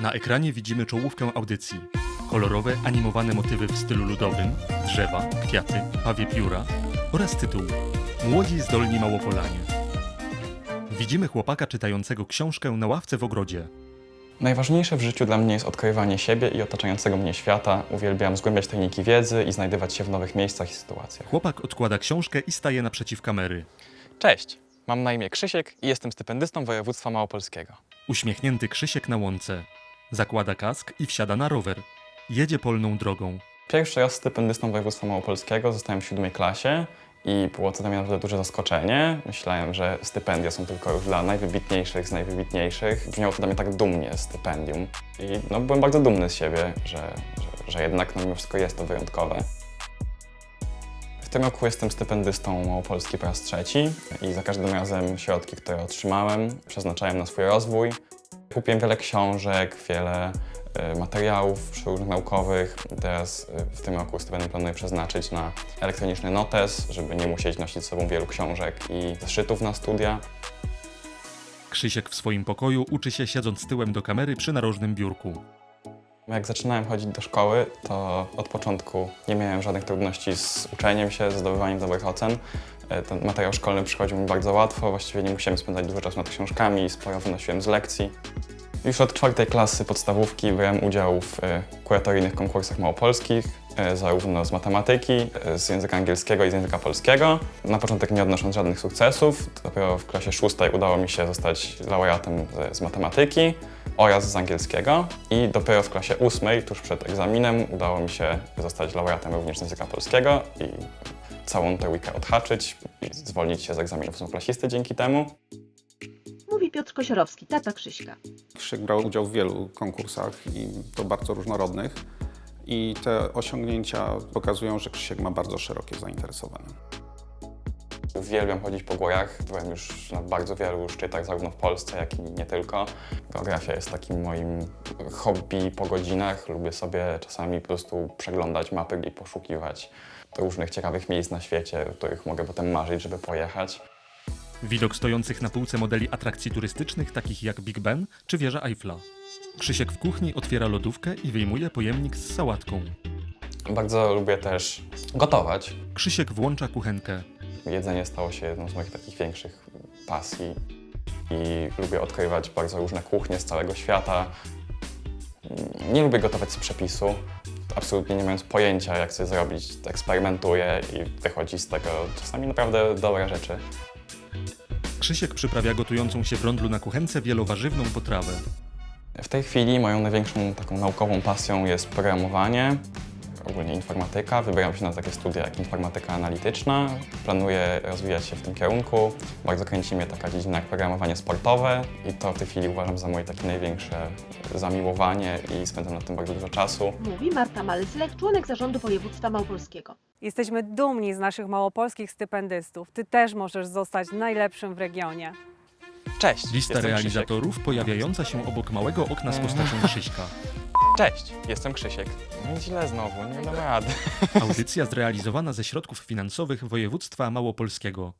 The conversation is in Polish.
Na ekranie widzimy czołówkę audycji. Kolorowe, animowane motywy w stylu ludowym, drzewa, kwiaty, pawie pióra oraz tytuł Młodzi zdolni Małopolanie. Widzimy chłopaka czytającego książkę na ławce w ogrodzie. Najważniejsze w życiu dla mnie jest odkrywanie siebie i otaczającego mnie świata. Uwielbiam zgłębiać tajniki wiedzy i znajdywać się w nowych miejscach i sytuacjach. Chłopak odkłada książkę i staje naprzeciw kamery. Cześć, mam na imię Krzysiek i jestem stypendystą województwa małopolskiego. Uśmiechnięty Krzysiek na łące. Zakłada kask i wsiada na rower. Jedzie polną drogą. Pierwszy raz stypendystą województwa małopolskiego zostałem w siódmej klasie i było to dla mnie naprawdę duże zaskoczenie. Myślałem, że stypendia są tylko już dla najwybitniejszych z najwybitniejszych. Brzmiało to dla mnie tak dumnie, stypendium. I no, byłem bardzo dumny z siebie, że, że, że jednak no, mimo wszystko jest to wyjątkowe. W tym roku jestem stypendystą Małopolski po raz trzeci i za każdym razem środki, które otrzymałem, przeznaczałem na swój rozwój. Kupiłem wiele książek, wiele e, materiałów różnych naukowych. Teraz e, w tym roku stypendium planuję przeznaczyć na elektroniczny notes, żeby nie musieć nosić z sobą wielu książek i zeszytów na studia. Krzysiek w swoim pokoju uczy się siedząc tyłem do kamery przy narożnym biurku. Jak zaczynałem chodzić do szkoły, to od początku nie miałem żadnych trudności z uczeniem się, z zdobywaniem dobrych ocen. E, Ten materiał szkolny przychodził mi bardzo łatwo, właściwie nie musiałem spędzać dużo czasu nad książkami, sporo wynosiłem z lekcji. Już od czwartej klasy podstawówki brałem udział w e, kuratoryjnych konkursach małopolskich, e, zarówno z matematyki, e, z języka angielskiego i z języka polskiego. Na początek nie odnosząc żadnych sukcesów, dopiero w klasie szóstej udało mi się zostać laureatem z, matematyki oraz z angielskiego i dopiero w klasie ósmej, tuż przed egzaminem, udało mi się zostać laureatem również z języka polskiego i całą tę weekę odhaczyć i zwolnić się z egzaminów ósmoklasisty dzięki temu. Mówi Piotr Kosiorowski, tata Krzyśka. Krzysiek brał udział w wielu konkursach i to bardzo różnorodnych. I te osiągnięcia pokazują, że Krzysiek ma bardzo szerokie zainteresowanie. Uwielbiam chodzić po górach. Byłem już na bardzo wielu szczytach, zarówno w Polsce, jak i nie tylko. Geografia jest takim moim hobby po godzinach. Lubię sobie czasami po prostu przeglądać mapy i poszukiwać różnych ciekawych miejsc na świecie, o których mogę potem marzyć, żeby pojechać. Widok stojących na półce modeli atrakcji turystycznych takich jak Big Ben czy wieża Eiffla. Krzysiek w kuchni otwiera lodówkę i wyjmuje pojemnik z sałatką. Bardzo lubię też gotować. Krzysiek włącza kuchenkę. Jedzenie stało się jedną z moich takich większych pasji i lubię odkrywać bardzo różne kuchnie z całego świata. Nie lubię gotować z przepisu, absolutnie nie mając pojęcia, jak coś zrobić. Eksperymentuję i wychodzi z tego czasami naprawdę dobre rzeczy. Krzysiek przyprawia gotującą się w rondlu na kuchence wielowarzywną potrawę. W tej chwili moją największą taką naukową pasją jest programowanie, ogólnie informatyka. Wybieram się na takie studia jak informatyka analityczna. Planuję rozwijać się w tym kierunku. Bardzo kręci mnie taka dziedzina jak programowanie sportowe i to w tej chwili uważam za moje takie największe zamiłowanie i spędzam nad tym bardzo dużo czasu. Mówi Marta Malclek, członek zarządu województwa małopolskiego. Jesteśmy dumni z naszych małopolskich stypendystów. Ty też możesz zostać najlepszym w regionie. Cześć! Lista jestem Krzysiek. realizatorów pojawiająca się obok małego okna z postacią Krzyśka. Cześć! Jestem Krzysiek. No źle znowu, nie dam rady. Audycja zrealizowana ze środków finansowych województwa małopolskiego.